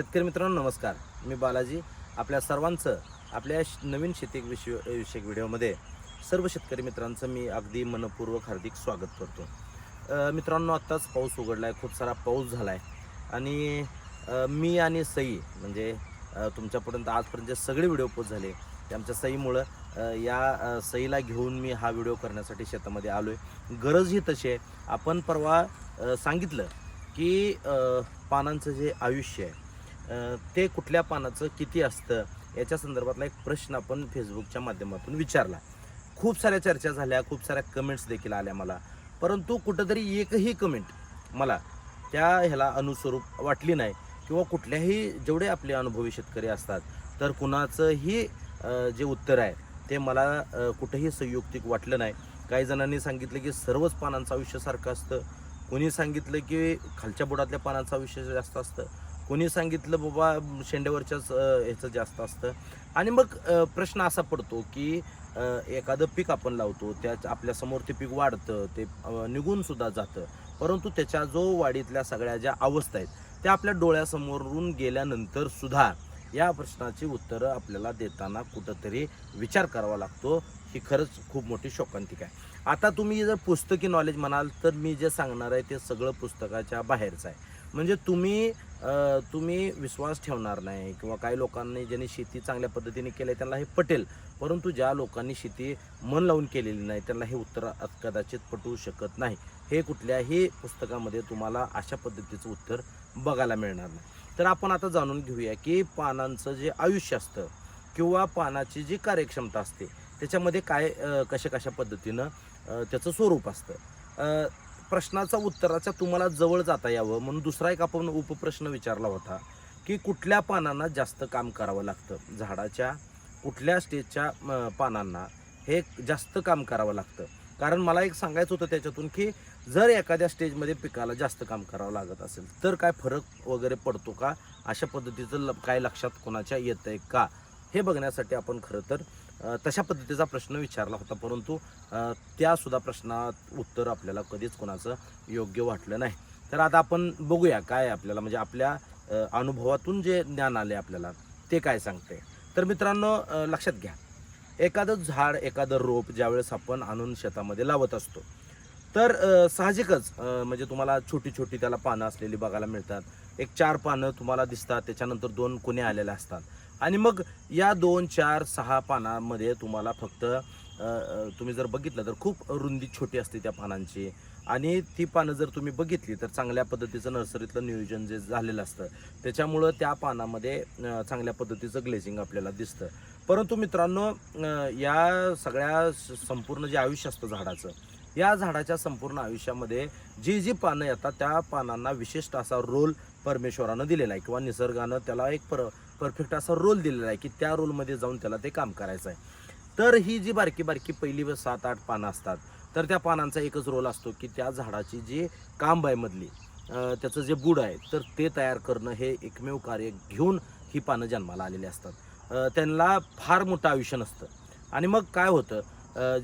शेतकरी मित्रांनो नमस्कार. मी बालाजी आपल्या सर्वांचं आपल्या श- नवीन शेती विषय विषयक व्हिडिओमध्ये सर्व शेतकरी मित्रांचं मी अगदी मनपूर्वक हार्दिक स्वागत करतो. मित्रांनो आत्ताच पाऊस उघडला आहे खूप सारा पाऊस झाला आहे आणि मी आणि सई म्हणजे तुमच्यापर्यंत आजपर्यंत सगळे व्हिडिओ पोस्ट झाले. ते आमच्या सईमुळं या सईला घेऊन मी हा व्हिडिओ करण्यासाठी शेतामध्ये आलो आहे गरज ही तशी आहे. आपण परवा सांगितलं की पानांचं जे आयुष्य आहे ते कुठल्या पानाचं किती असतं याच्या संदर्भातला एक प्रश्न आपण फेसबुकच्या माध्यमातून विचारला. खूप साऱ्या चर्चा झाल्या खूप साऱ्या कमेंट्स देखील आल्या मला. परंतु कुठंतरी एकही कमेंट मला त्या ह्याला अनुस्वरूप वाटली नाही किंवा कुठल्याही जेवढे आपले अनुभवी शेतकरी असतात तर कुणाचंही जे उत्तर आहे ते मला कुठेही संयुक्तिक वाटलं नाही. काही जणांनी सांगितलं की सर्वच पानांचं आयुष्य सारखं असतं. कोणी सांगितलं की खालच्या बुडातल्या पानांचं आयुष्य जास्त असतं. कोणी सांगितलं बाबा शेंड्यावरच्याच ह्याचं जास्त असतं. आणि मग प्रश्न असा पडतो की एखादं पीक आपण लावतो त्या आपल्यासमोर ते पीक वाढतं ते निघून सुद्धा जातं. परंतु त्याच्या जो वाढीतल्या सगळ्या ज्या अवस्था आहेत त्या आपल्या डोळ्यासमोरून गेल्यानंतर सुद्धा या प्रश्नाची उत्तरं आपल्याला देताना कुठंतरी विचार करावा लागतो. ही खरंच खूप मोठी शोकांतिक आहे. आता तुम्ही जर पुस्तकी नॉलेज म्हणाल तर मी जे सांगणार आहे ते सगळं पुस्तकाच्या बाहेरचं आहे. म्हणजे तुम्ही तुम्ही विश्वास ठेवणार नाही किंवा काही लोकांनी ज्यांनी शेती चांगल्या पद्धतीने केली त्यांना हे पटेल. परंतु ज्या लोकांनी शेती मन लावून केलेली नाही त्यांना हे उत्तर कदाचित पटवू शकत नाही. हे कुठल्याही पुस्तकामध्ये तुम्हाला अशा पद्धतीचं उत्तर बघायला मिळणार नाही. तर आपण आता जाणून घेऊया की पानांचं जे आयुष्य असतं किंवा पानाची जी कार्यक्षमता असते त्याच्यामध्ये काय कशा कशा पद्धतीनं त्याचं स्वरूप असतं. प्रश्नाचा उत्तराच्या तुम्हाला जवळ जाता यावं म्हणून दुसरा एक आपण उपप्रश्न विचारला होता की कुठल्या पानांना जास्त काम करावं लागतं? झाडाच्या कुठल्या स्टेजच्या पानांना हे जास्त काम करावं लागतं? कारण मला एक सांगायचं होतं त्याच्यातून की जर एखाद्या स्टेजमध्ये पिकाला जास्त काम करावं लागत असेल तर काय फरक वगैरे पडतो का? अशा पद्धतीचं ल- काय लक्षात कोणाच्या येतं आहे का? हे बघण्यासाठी आपण खरं तर तशा पद्धतीचा प्रश्न विचारला होता परंतु त्यासुद्धा प्रश्नात उत्तर आपल्याला कधीच कोणाचं योग्य वाटलं नाही. तर आता आपण बघूया काय आपल्याला म्हणजे आपल्या अनुभवातून जे ज्ञान आले आपल्याला ते काय सांगते तर मित्रांनो लक्षात घ्या. एखादं झाड एखादं रोप ज्यावेळेस आपण आणून शेतामध्ये लावत असतो तर साहजिकच म्हणजे तुम्हाला छोटी छोटी त्याला पानं असलेली बघायला मिळतात. एक चार पानं तुम्हाला दिसतात त्याच्यानंतर दोन कुणे आलेल्या असतात. आणि मग या दोन चार सहा पानांमध्ये तुम्हाला फक्त तुम्ही जर बघितलं तर खूप रुंदी छोटी असते त्या पानांची. आणि ती पानं जर तुम्ही बघितली तर चांगल्या पद्धतीचं नर्सरीतलं नियोजन जे झालेलं असतं त्याच्यामुळं त्या पानामध्ये चांगल्या पद्धतीचं ग्लेझिंग आपल्याला दिसतं. परंतु मित्रांनो या सगळ्या संपूर्ण जे आयुष्य असतं झाडाचं या झाडाच्या संपूर्ण आयुष्यामध्ये जी जी पानं येतात त्या पानांना विशिष्ट असा रोल परमेश्वरानं दिलेला आहे किंवा निसर्गानं त्याला एक पर परफेक्ट असा रोल दिलेला आहे की त्या रोलमध्ये जाऊन त्याला ते काम करायचं आहे तर ही जी बारकी बारकी पहिली व सात आठ पानं असतात तर त्या पानांचा एकच रोल असतो की त्या झाडाची जी कांब आहे मधली त्याचं जे बुड आहे तर ते तयार करणं हे एकमेव कार्य घेऊन ही पानं जन्माला आलेली असतात. त्यांना फार मोठं आयुष्य नसतं. आणि मग काय होतं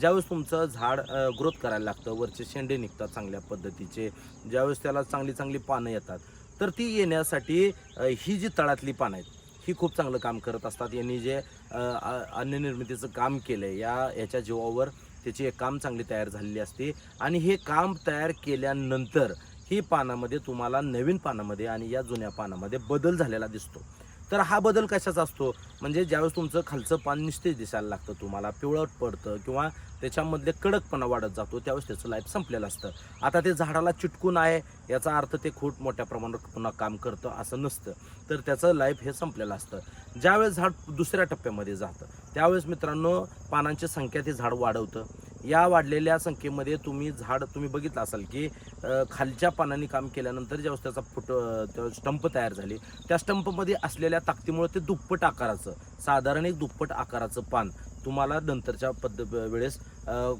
ज्यावेळेस तुमचं झाड ग्रोथ करायला लागतं वरचे शेंडे निघतात चांगल्या पद्धतीचे ज्यावेळेस त्याला चांगली चांगली पानं येतात तर ती येण्यासाठी ही जी तळातली पानं आहेत ही खूप चांगलं काम करत असतात. यांनी जे अ, निर्मितीचं अन्ननिर्मितीचं काम केलं आहे या याच्या जीवावर त्याची एक काम चांगली तयार झालेली असते. आणि हे काम तयार केल्यानंतर ही पानामध्ये तुम्हाला नवीन पानामध्ये आणि या जुन्या पानामध्ये बदल झालेला दिसतो. तर हा बदल कशाचा असतो? म्हणजे ज्यावेळेस तुमचं खालचं पान निस्तेज दिसायला लागतं तुम्हाला पिवळट पडतं किंवा त्याच्यामधले कडकपणा वाढत जातो त्यावेळेस त्याचं लाईफ संपलेलं असतं. आता ते झाडाला चिटकून आहे याचा अर्थ ते खूप मोठ्या प्रमाणात पुन्हा काम करतं असं नसतं. तर त्याचं लाईफ हे संपलेलं असतं. ज्यावेळेस झाड दुसऱ्या टप्प्यामध्ये जातं त्यावेळेस मित्रांनो पानांची संख्या ते झाड वाढवतं. या वाढलेल्या संख्येमध्ये तुम्ही झाड तुम्ही बघितलं असाल की खालच्या पानांनी काम केल्यानंतर ज्यावेळेस त्याचा फुट स्टंप तयार झाली त्या स्टंपमध्ये असलेल्या ताकदीमुळे ते दुप्पट आकाराचं साधारण एक दुप्पट आकाराचं पान तुम्हाला नंतरच्या पद्ध वेळेस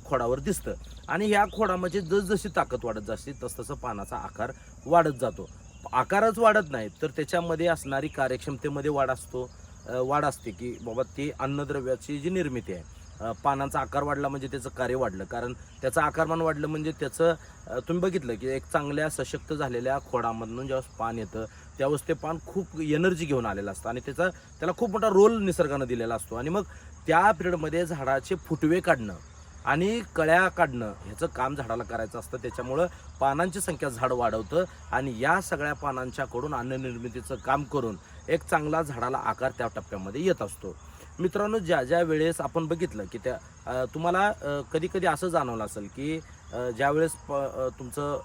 खोडावर दिसतं. आणि या खोडामध्ये जसजशी ताकद वाढत जाते तसतसं पानाचा आकार वाढत जातो. आकारच वाढत नाही तर त्याच्यामध्ये असणारी कार्यक्षमतेमध्ये वाढ असतो वाढ असते की बाबा ती अन्नद्रव्याची जी निर्मिती आहे पानांचा आकार वाढला म्हणजे त्याचं कार्य वाढलं. कारण त्याचं आकारमान वाढलं म्हणजे त्याचं तुम्ही बघितलं की एक चांगल्या सशक्त झालेल्या खोडामधून ज्यावेळेस पान येतं त्यावेळेस ते पान खूप एनर्जी घेऊन आलेलं असतं आणि त्याचा त्याला खूप मोठा रोल निसर्गानं दिलेला असतो. आणि मग त्या पिरियडमध्ये झाडाचे फुटवे काढणं आणि कळ्या काढणं ह्याचं काम झाडाला करायचं असतं. त्याच्यामुळं पानांची संख्या झाड वाढवतं आणि या सगळ्या पानांच्याकडून अन्ननिर्मितीचं काम करून एक चांगला झाडाला आकार त्या टप्प्यामध्ये येत असतो. मित्रांनो ज्या ज्या वेळेस आपण बघितलं की त्या तुम्हाला कधी कधी असं जाणवलं असेल की ज्यावेळेस प तुमचं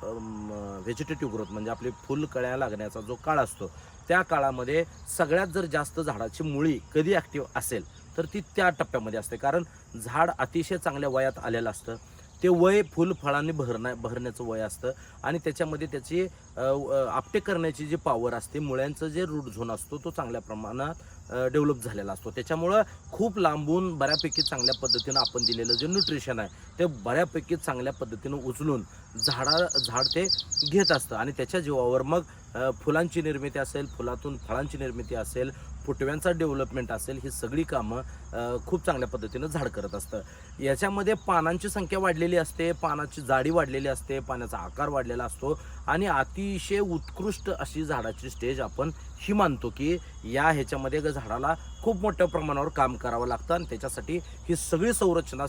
व्हेजिटेटिव्ह ग्रोथ म्हणजे आपली फुल कळ्या लागण्याचा जो काळ असतो त्या काळामध्ये सगळ्यात जर जास्त झाडाची मुळी कधी ॲक्टिव्ह असेल तर ती त्या टप्प्यामध्ये असते. कारण झाड अतिशय चांगल्या वयात आलेलं असतं. ते वय फुल फळांनी भरण्या भरण्याचं वय असतं आणि त्याच्यामध्ये त्याची आपटे करण्याची जी पॉवर असते मुळ्यांचं जे रूट झोन असतो तो चांगल्या प्रमाणात डेव्हलप झालेला असतो. त्याच्यामुळं खूप लांबून बऱ्यापैकी चांगल्या पद्धतीनं आपण दिलेलं जे न्यूट्रिशन आहे ते बऱ्यापैकी चांगल्या पद्धतीनं उचलून झाडा झाड ते घेत असतं. आणि त्याच्या जीवावर मग फुलांची निर्मिती असेल फुलातून फळांची निर्मिती असेल फुटव्यांचा डेव्हलपमेंट असेल ही सगळी कामं खूप चांगल्या पद्धतीनं झाड करत असतं. याच्यामध्ये पानांची संख्या वाढलेली असते पानाची जाडी वाढलेली असते पाण्याचा आकार वाढलेला असतो आणि अतिशय उत्कृष्ट अशी झाडाची स्टेज आपण ही मानतो की या ह्याच्यामध्ये झाडाला खूप मोठ्या प्रमाणावर काम करावं लागतं आणि त्याच्यासाठी ही सगळी संरचना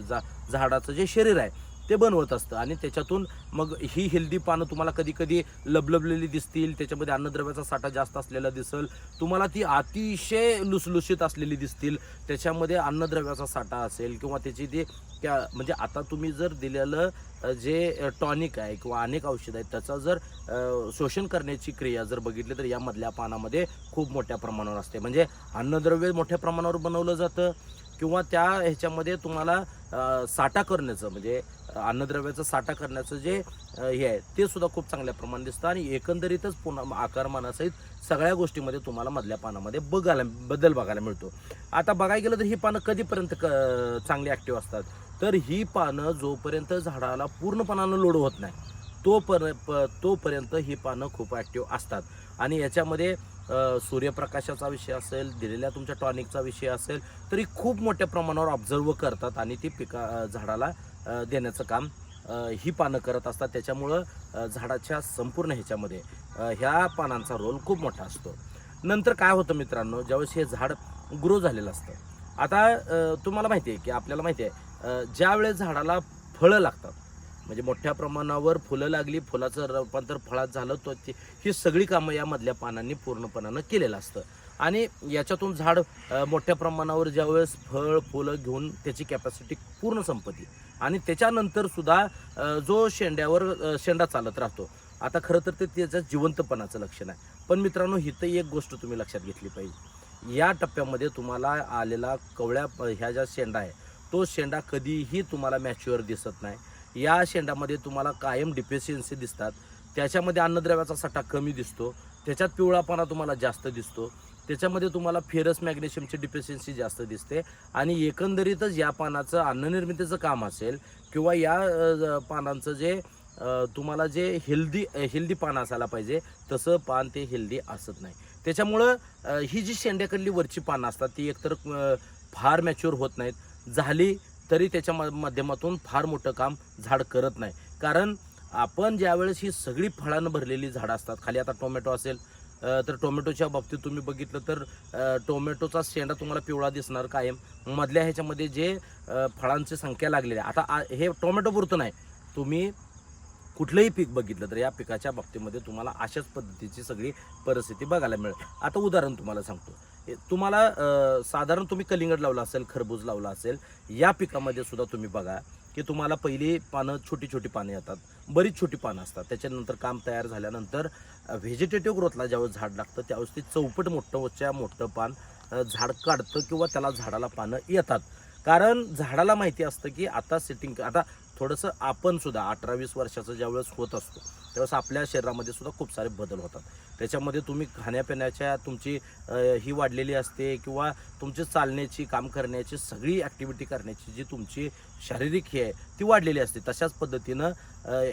जा झाडाचं जे शरीर आहे ते बनवत असतं. आणि त्याच्यातून मग ही हेल्दी पानं तुम्हाला कधी कधी लबलबलेली दिसतील. त्याच्यामध्ये अन्नद्रव्याचा साठा जास्त असलेला दिसेल. तुम्हाला ती अतिशय लुसलुशीत असलेली दिसतील. त्याच्यामध्ये अन्नद्रव्याचा साठा असेल किंवा त्याची ती त्या म्हणजे आता तुम्ही जर दिलेलं जे टॉनिक आहे किंवा अनेक औषध आहेत त्याचा जर शोषण करण्याची क्रिया जर बघितली तर यामधल्या पानामध्ये खूप मोठ्या प्रमाणावर असते. म्हणजे अन्नद्रव्य मोठ्या प्रमाणावर बनवलं जातं किंवा त्या ह्याच्यामध्ये तुम्हाला साठा करण्याचं म्हणजे अन्नद्रव्याचं साठा करण्याचं जे हे आहे ते सुद्धा खूप चांगल्या प्रमाणात दिसतं आणि एकंदरीतच पुन्हा आकारमानासहित सगळ्या गोष्टीमध्ये तुम्हाला मधल्या पानामध्ये बघायला बदल बघायला मिळतो. आता बघायला गेलं तर ही पानं कधीपर्यंत क चांगली ॲक्टिव्ह असतात? तर ही पानं जोपर्यंत झाडाला पूर्णपणानं लोड होत नाही तोपर प तोपर्यंत ही पानं खूप ॲक्टिव्ह असतात. आणि याच्यामध्ये सूर्यप्रकाशाचा विषय असेल दिलेल्या तुमच्या टॉनिकचा विषय असेल तरी खूप मोठ्या प्रमाणावर ऑब्झर्व करतात आणि ती पिका झाडाला देण्याचं काम ही पानं करत असतात. त्याच्यामुळं झाडाच्या संपूर्ण ह्याच्यामध्ये ह्या पानांचा रोल खूप मोठा असतो. नंतर काय होतं मित्रांनो ज्यावेळेस हे झाड ग्रो झालेलं असतं आता तुम्हाला माहिती आहे की आपल्याला माहिती आहे ज्यावेळेस झाडाला फळं लागतात म्हणजे मोठ्या प्रमाणावर फुलं लागली फुलाचं रूपांतर फळात झालं तर ती ही सगळी कामं यामधल्या पानांनी पूर्णपणानं केलेलं असतं. आणि याच्यातून झाड मोठ्या प्रमाणावर ज्यावेळेस फळ फुलं घेऊन त्याची कॅपॅसिटी पूर्ण संपत्ती आणि त्याच्यानंतर सुद्धा जो शेंड्यावर शेंडा चालत राहतो. आता खरं तर ते त्याचं जिवंतपणाचं लक्षण आहे. पण मित्रांनो हिथं एक गोष्ट तुम्ही लक्षात घेतली पाहिजे. या टप्प्यामध्ये तुम्हाला आलेला कवळ्या ह्या ज्या शेंडा आहे तो शेंडा कधीही तुम्हाला मॅच्युअर दिसत नाही. या शेंडामध्ये तुम्हाला कायम डिफिशियन्सी दिसतात. त्याच्यामध्ये अन्नद्रव्याचा साठा कमी दिसतो. त्याच्यात पिवळापणा तुम्हाला जास्त दिसतो. त्याच्यामध्ये तुम्हाला फेरस मॅग्नेशियमची डिफिशियन्सी जास्त दिसते. आणि एकंदरीतच या पानाचं अन्ननिर्मितीचं काम असेल किंवा या पानांचं जे तुम्हाला जे हेल्दी हेल्दी पान असायला पाहिजे तसं पान ते हेल्दी असत नाही. त्याच्यामुळं ही जी शेंड्याकडली वरची पानं असतात ती एकतर फार मॅच्युअर होत नाहीत. झाली तरी त्याच्या माध्यमातून फार मोठं काम झाड करत नाही. कारण आपण ज्यावेळेस ही सगळी फळानं भरलेली झाडं असतात खाली आता टोमॅटो असेल तर टोमॅटोच्या बाबतीत तुम्ही बघितलं तर टोमॅटोचा शेंडा तुम्हाला पिवळा दिसणार कायम. मधल्या ह्याच्यामध्ये जे फळांची संख्या लागलेली आहे. आता हे टोमॅटो पुरतं नाही. तुम्ही कुठलंही पीक बघितलं तर या पिकाच्या बाबतीमध्ये तुम्हाला अशाच पद्धतीची सगळी परिस्थिती बघायला मिळेल. आता उदाहरण तुम्हाला सांगतो. तुम्हाला साधारण तुम्ही कलिंगड लावला असेल खरबूज लावला असेल या पिकामध्ये सुद्धा तुम्ही बघा की तुम्हाला पहिली पानं छोटी छोटी पानं येतात. बरीच छोटी पानं असतात. त्याच्यानंतर काम तयार झाल्यानंतर व्हेजिटेटिव्ह ग्रोथला ज्यावेळेस झाड लागतं त्यावेळेस ते चौपट मोठं मोठं पान झाड काढतं किंवा त्याला झाडाला पानं येतात. कारण झाडाला माहिती असतं की आता सेटिंग आता थोडंसं आपण सुद्धा अठरा वीस वर्षाचं ज्यावेळेस होत असतो त्यावेळेस आपल्या शरीरामध्ये सुद्धा खूप सारे बदल होतात. त्याच्यामध्ये तुम्ही खाण्यापिण्याच्या तुमची ही वाढलेली असते किंवा तुमची चालण्याची काम करण्याची सगळी ॲक्टिव्हिटी करण्याची जी तुमची शारीरिक ही आहे ती वाढलेली असते. तशाच पद्धतीनं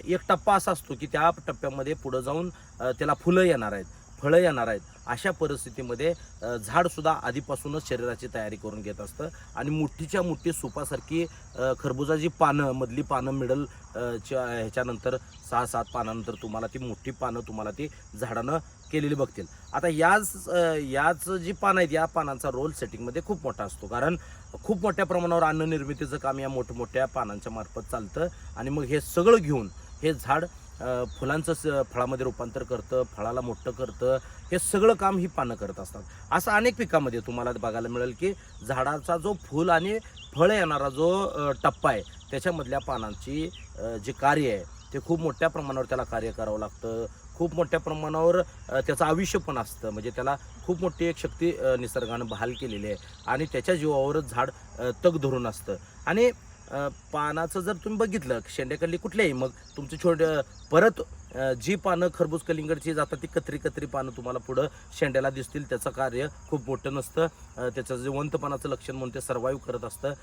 एक टप्पा असा असतो की त्या टप्प्यामध्ये पुढं जाऊन त्याला फुलं येणार आहेत. फळं येणार आहेत अशा परिस्थितीमध्ये झाडसुद्धा आधीपासूनच शरीराची तयारी करून घेत असतं. आणि मोठीच्या मोठी सुपासारखी खरबुजाची पानं मधली पानं मिडल च्या ह्याच्यानंतर सहा सात पानानंतर तुम्हाला ती मोठी पानं तुम्हाला ती झाडानं केलेली बघतील. आता याच याच जी पानं आहेत या पानांचा रोल सेटिंगमध्ये खूप मोठा असतो. कारण खूप मोठ्या प्रमाणावर अन्न निर्मितीचं काम या मोठमोठ्या पानांच्या मार्फत चालतं. आणि मग हे सगळं घेऊन हे झाड फुलांचं स- फळामध्ये रूपांतर करतं फळाला मोठं करतं हे सगळं काम ही पानं करत असतात. असं अनेक पिकामध्ये तुम्हाला बघायला मिळेल की झाडाचा जो फुल आणि फळ येणारा जो टप्पा आहे त्याच्यामधल्या पानांची जे कार्य आहे ते खूप मोठ्या प्रमाणावर त्याला कार्य करावं लागतं. खूप मोठ्या प्रमाणावर त्याचं आयुष्य पण असतं. म्हणजे त्याला खूप मोठी एक शक्ती निसर्गानं बहाल केलेली आहे. आणि त्याच्या जीवावरच झाड तग धरून असतं. आणि पानाचं जर तुम्ही बघितलं शेंड्याकडली कुठल्याही मग तुमची छोट परत जी पानं खरबूज कलिंगडची जातात ती कत्री कत्री पानं तुम्हाला पुढं शेंड्याला दिसतील. त्याचं कार्य खूप मोठं नसतं. त्याचं त्याचं जिवंतपणाचं लक्षण म्हणून ते सर्वाईव्ह करत असतं.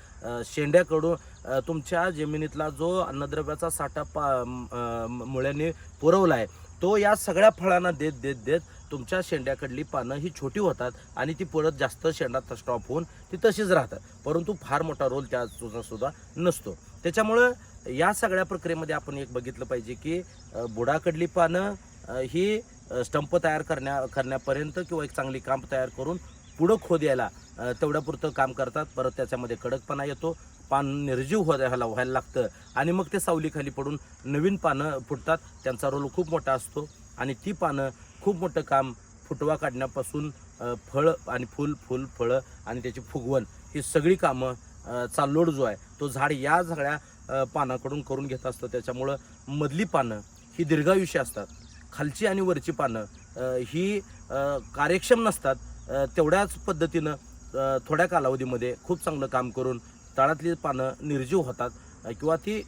शेंड्याकडून तुमच्या जमिनीतला जो अन्नद्रव्याचा साठा पा मुळ्याने पुरवला आहे तो या सगळ्या फळांना देत देत देत तुमच्या शेंड्याकडली पानं ही छोटी होतात आणि ती परत जास्त शेंडात स्टॉप होऊन ती तशीच राहतात. परंतु फार मोठा रोल त्या सुद्धा सुद्धा नसतो. त्याच्यामुळं या सगळ्या प्रक्रियेमध्ये आपण एक बघितलं पाहिजे की बुडाकडली पानं ही स्टंप तयार करण्या करण्यापर्यंत किंवा एक चांगली काम तयार करून पुढं खोद यायला तेवढ्यापुरतं काम करतात. परत त्याच्यामध्ये कडकपणा येतो. पान निर्जीव हो व्हायला व्हायला लागतं. आणि मग ते सावलीखाली पडून नवीन पानं फुटतात. त्यांचा रोल खूप मोठा असतो. आणि ती पानं खूप मोठं काम फुटवा काढण्यापासून फळ आणि फुल फुल फळं आणि त्याची फुगवण ही सगळी कामं चाललोड चा लोड जो आहे तो झाड या सगळ्या पानाकडून करून घेत असतं. त्याच्यामुळं मधली पानं ही दीर्घायुष्य असतात. खालची आणि वरची पानं ही कार्यक्षम नसतात. तेवढ्याच पद्धतीनं थोड्या कालावधीमध्ये खूप चांगलं काम करून तळातली पानं निर्जीव होतात. किंवा ती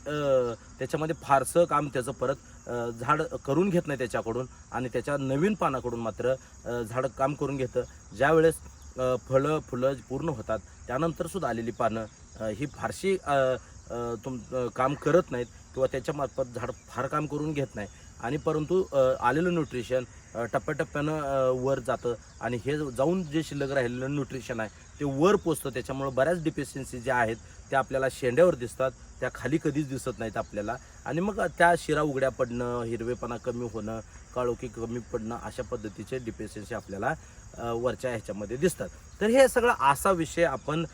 त्याच्यामध्ये फारसं काम त्याचं परत झाड करून घेत नाही त्याच्याकडून आणि त्याच्या नवीन पानाकडून मात्र झाड काम करून घेतं. ज्यावेळेस फळं फुलं पूर्ण होतात त्यानंतरसुद्धा आलेली पानं ही फारशी तुम काम करत नाहीत किंवा त्याच्यामार्फत झाड फार काम करून घेत नाही. आणि परंतु आलेलं न्यूट्रिशन टप्प्याटप्प्यानं वर जातं. आणि हे जाऊन जे शिल्लक राहिलेलं न्यूट्रिशन आहे ते वर पोचतं. त्याच्यामुळं बऱ्याच डिफिशियन्सी ज्या आहेत त्या आपल्याला शेंड्यावर दिसतात. त्या खाली कधीच दिसत नाहीत आपल्याला. आणि मग त्या शिरा उघड्या पडणं हिरवेपणा कमी होणं काळोखी कमी पडणं अशा पद्धतीचे डिफिशियन्सी आपल्याला वरच्या ह्याच्यामध्ये दिसतात. तर हे सगळं असा विषय आपण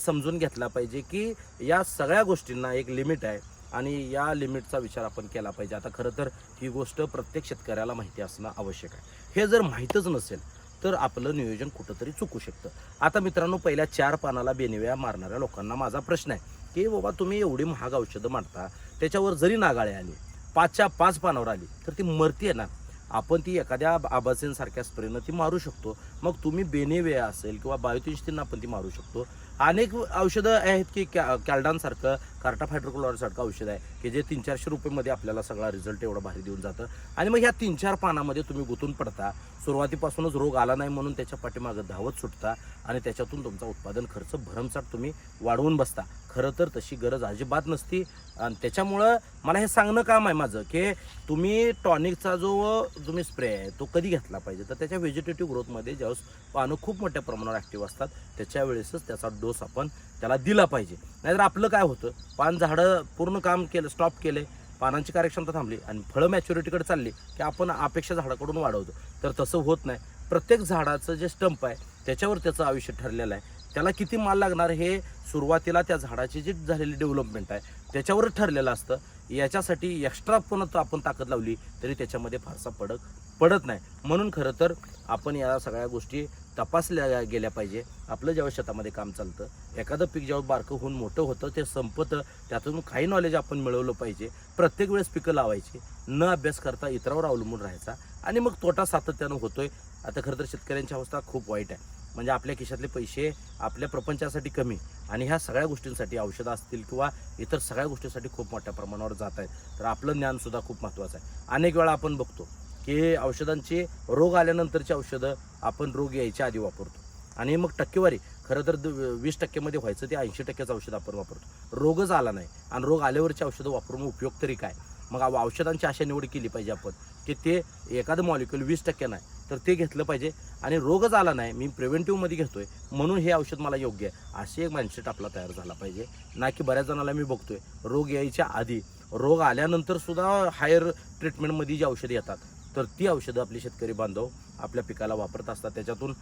समजून घेतला पाहिजे की या सगळ्या गोष्टींना एक लिमिट आहे. आणि या लिमिटचा विचार आपण केला पाहिजे. आता खरं तर ही गोष्ट प्रत्येक शेतकऱ्याला माहिती असणं आवश्यक आहे. हे जर माहीतच नसेल तर आपलं नियोजन कुठंतरी चुकू शकतं. आता मित्रांनो पहिल्या चार पानाला बेनिव्या मारणाऱ्या लोकांना माझा प्रश्न आहे की बाबा तुम्ही एवढी महाग औषधं मांडता त्याच्यावर जरी नागाळे आली पाचच्या पाच पानावर आली तर ती मरती आहे ना? आपण ती एखाद्या आबासेनसारख्या स्प्रेनं ती मारू शकतो. मग तुम्ही बेनेवे असेल किंवा बायोतिष्टींना आपण ती मारू शकतो. अनेक औषधं आहेत की कॅ कॅल्डानसारखं कार्टाफायड्रोक्लोरसारखं औषध आहे की जे तीन चारशे रुपयेमध्ये आपल्याला सगळा रिझल्ट एवढा भारी देऊन जातं. आणि मग ह्या तीन चार पानामध्ये तुम्ही गुंतून पडता. सुरुवातीपासूनच रोग आला नाही म्हणून त्याच्या पाठीमागं धावत सुटता आणि त्याच्यातून तुमचा उत्पादन खर्च भरमसाठ तुम्ही वाढवून बसता. खरं तर तशी गरज अजिबात नसती. आणि त्याच्यामुळं मला हे सांगणं काम आहे माझं की तुम्ही टॉनिकचा जो तुम्ही स्प्रे आहे तो कधी घेतला पाहिजे? तर त्याच्या व्हेजिटेटिव्ह ग्रोथमध्ये ज्यावेळेस पानं खूप मोठ्या प्रमाणावर ॲक्टिव्ह असतात त्याच्यावेळेसच त्याचा डोस आपण त्याला दिला पाहिजे. नाहीतर आपलं काय होतं? पान झाडं पूर्ण काम केलं स्टॉप केले पानांची कार्यक्षमता थांबली आणि फळं मॅच्युरिटीकडे चालली की आपण अपेक्षा झाडाकडून वाढवतो. तर तसं होत नाही. प्रत्येक झाडाचं जे स्टंप आहे त्याच्यावर त्याचं आयुष्य ठरलेलं आहे. त्याला किती माल लागणार हे सुरुवातीला त्या झाडाची जी झालेली डेव्हलपमेंट आहे त्याच्यावर ठरलेलं असतं. याच्यासाठी एक्स्ट्रा पण आपण ताकद लावली तरी त्याच्यामध्ये फारसा पडक पडत नाही. म्हणून खरं तर आपण या सगळ्या गोष्टी तपासल्या गेल्या पाहिजे. आपलं जेव्हा शेतामध्ये काम चालतं एखादं पीक जेव्हा बारकं होऊन मोठं होतं ते संपतं त्यातून काही नॉलेज आपण मिळवलं पाहिजे. प्रत्येक वेळेस पिकं लावायची न अभ्यास करता इतरावर अवलंबून राहायचा. आणि मग तोटा सातत्यानं होतोय. आता खरं तर शेतकऱ्यांची अवस्था खूप वाईट आहे. म्हणजे आपल्या खिशातले पैसे आपल्या प्रपंचासाठी कमी आणि ह्या सगळ्या गोष्टींसाठी औषधं असतील किंवा इतर सगळ्या गोष्टींसाठी खूप मोठ्या प्रमाणावर जात आहेत. तर आपलं ज्ञानसुद्धा खूप महत्त्वाचं आहे. अनेक वेळा आपण बघतो की औषधांची रोग आल्यानंतरची औषधं आपण रोग यायच्या आधी वापरतो. आणि मग टक्केवारी खरं तर द- वीस टक्क्यामध्ये व्हायचं ते ऐंशी टक्क्याचं औषध आपण वापरतो. रोगच आला नाही आणि रोग आल्यावरची औषधं वापरून उपयोग तरी काय? मग औषधांची अशा निवड केली पाहिजे आपण की ते एखादं मॉलिक्युल वीस टक्के नाही तर ते घेतलं पाहिजे. आणि रोगच आला नाही मी प्रिव्हेंटिव्हमध्ये आहे म्हणून हे औषध मला योग्य आहे. असे एक माइंडसेट आपला तयार झाला पाहिजे. ना की बऱ्याच जणाला मी बघतोय रोग यायच्या आधी. रोग आल्यानंतर सुद्धा हायर ट्रीटमेंटमध्ये जी औषधं येतात तर ती औषधं आपले शेतकरी बांधव आपल्या पिकाला वापरत असतात. त्याच्यातून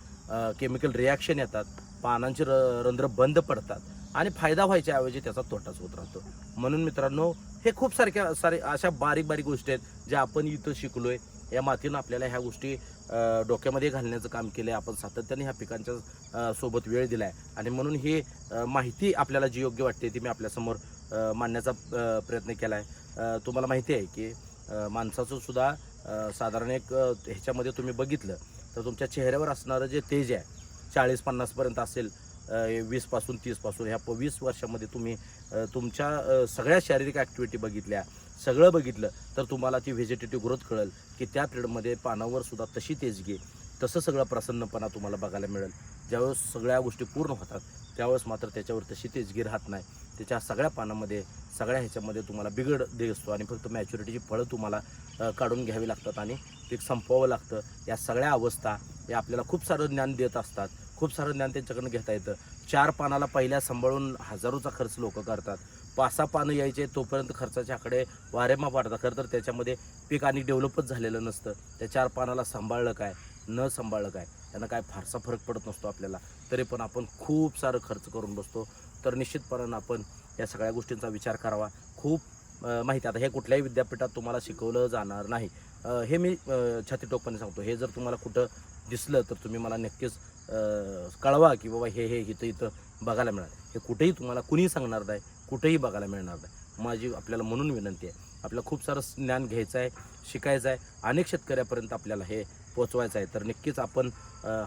केमिकल रिॲक्शन येतात. पानांचे र रंध्र बंद पडतात. आणि फायदा व्हायच्या ऐवजी त्याचा तोटाच होत राहतो. म्हणून मित्रांनो हे खूप सारख्या सारे अशा बारीक बारीक गोष्टी आहेत ज्या आपण इथं शिकलो आहे या मातीनं आपल्याला ह्या गोष्टी डोक्यामध्ये घालण्याचं काम केलं आहे आपण सातत्याने ह्या पिकांच्या सोबत वेळ दिला आहे आणि म्हणून ही माहिती आपल्याला जी योग्य वाटते ती मी आपल्यासमोर मांडण्याचा प्रयत्न केला आहे तुम्हाला माहिती आहे की माणसाचं सुद्धा साधारण एक ह्याच्यामध्ये तुम्ही बघितलं तर तुमच्या चेहऱ्यावर असणारं जे तेज आहे चाळीस पन्नासपर्यंत असेल वीसपासून तीसपासून ह्या प वीस वर्षामध्ये तुम्ही तुमच्या सगळ्या शारीरिक ॲक्टिव्हिटी बघितल्या. सगळं बघितलं तर तुम्हाला ती व्हेजिटेटिव्ह ग्रोथ कळेल की त्या पिरियडमध्ये पानावर सुद्धा तशी तेजगी तसं सगळं प्रसन्नपणा तुम्हाला बघायला मिळेल. ज्यावेळेस सगळ्या गोष्टी पूर्ण होतात त्यावेळेस मात्र त्याच्यावर तशी तेजगी राहत नाही. त्याच्या सगळ्या पानामध्ये सगळ्या ह्याच्यामध्ये तुम्हाला बिघड दिसतो आणि फक्त मॅच्युरिटीची फळं तुम्हाला काढून घ्यावी लागतात आणि पीक संपवावं लागतं. या सगळ्या अवस्था या आपल्याला खूप सारं ज्ञान देत असतात. खूप सारं ज्ञान त्यांच्याकडनं घेता येतं. चार पानाला पहिल्या सांभाळून हजारोचा खर्च लोक करतात. पाच सहा पानं यायचे तोपर्यंत खर्चाच्या आकडे वारेमा पाडतात. खरं तर त्याच्यामध्ये पीक आणि डेव्हलपच झालेलं नसतं. त्या चार पानाला सांभाळलं काय? न सांभाळलं काय? त्यांना काय फारसा फरक पडत नसतो आपल्याला. तरी पण आपण खूप सारं खर्च करून बसतो. तर निश्चितपणानं आपण या सगळ्या गोष्टींचा विचार करावा. खूप माहिती. आता हे कुठल्याही विद्यापीठात तुम्हाला शिकवलं जाणार नाही. हे मी छाती टोकपणे सांगतो. हे जर तुम्हाला कुठं दिसलं तर तुम्ही मला नक्कीच कळवा की बाबा हे हे इथं इथं बघायला मिळालं हे कुठेही तुम्हाला कुणीही सांगणार नाही. कुठेही बघायला मिळणार नाही. माझी आपल्याला म्हणून विनंती आहे. आपल्याला खूप सारं ज्ञान घ्यायचं आहे शिकायचं आहे. अनेक शेतकऱ्यापर्यंत आपल्याला हे पोचवायचं आहे. तर नक्कीच आपण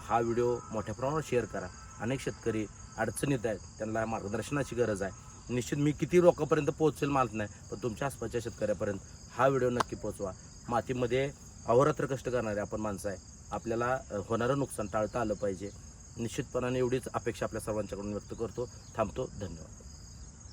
हा व्हिडिओ मोठ्या प्रमाणावर शेअर करा. अनेक शेतकरी अडचणीत आहेत. त्यांना मार्गदर्शनाची गरज आहे. निश्चित मी किती लोकांपर्यंत पोहोचेल मानत नाही पण तुमच्या आसपासच्या शेतकऱ्यापर्यंत हा व्हिडिओ नक्की पोचवा मातीमध्ये अहोरात्र कष्ट करणारे आपण माणसं आहे. आपल्याला होणारं नुकसान टाळता आलं पाहिजे. निश्चितपणाने एवढीच अपेक्षा आपल्या सर्वांच्याकडून व्यक्त करतो. थांबतो. धन्यवाद.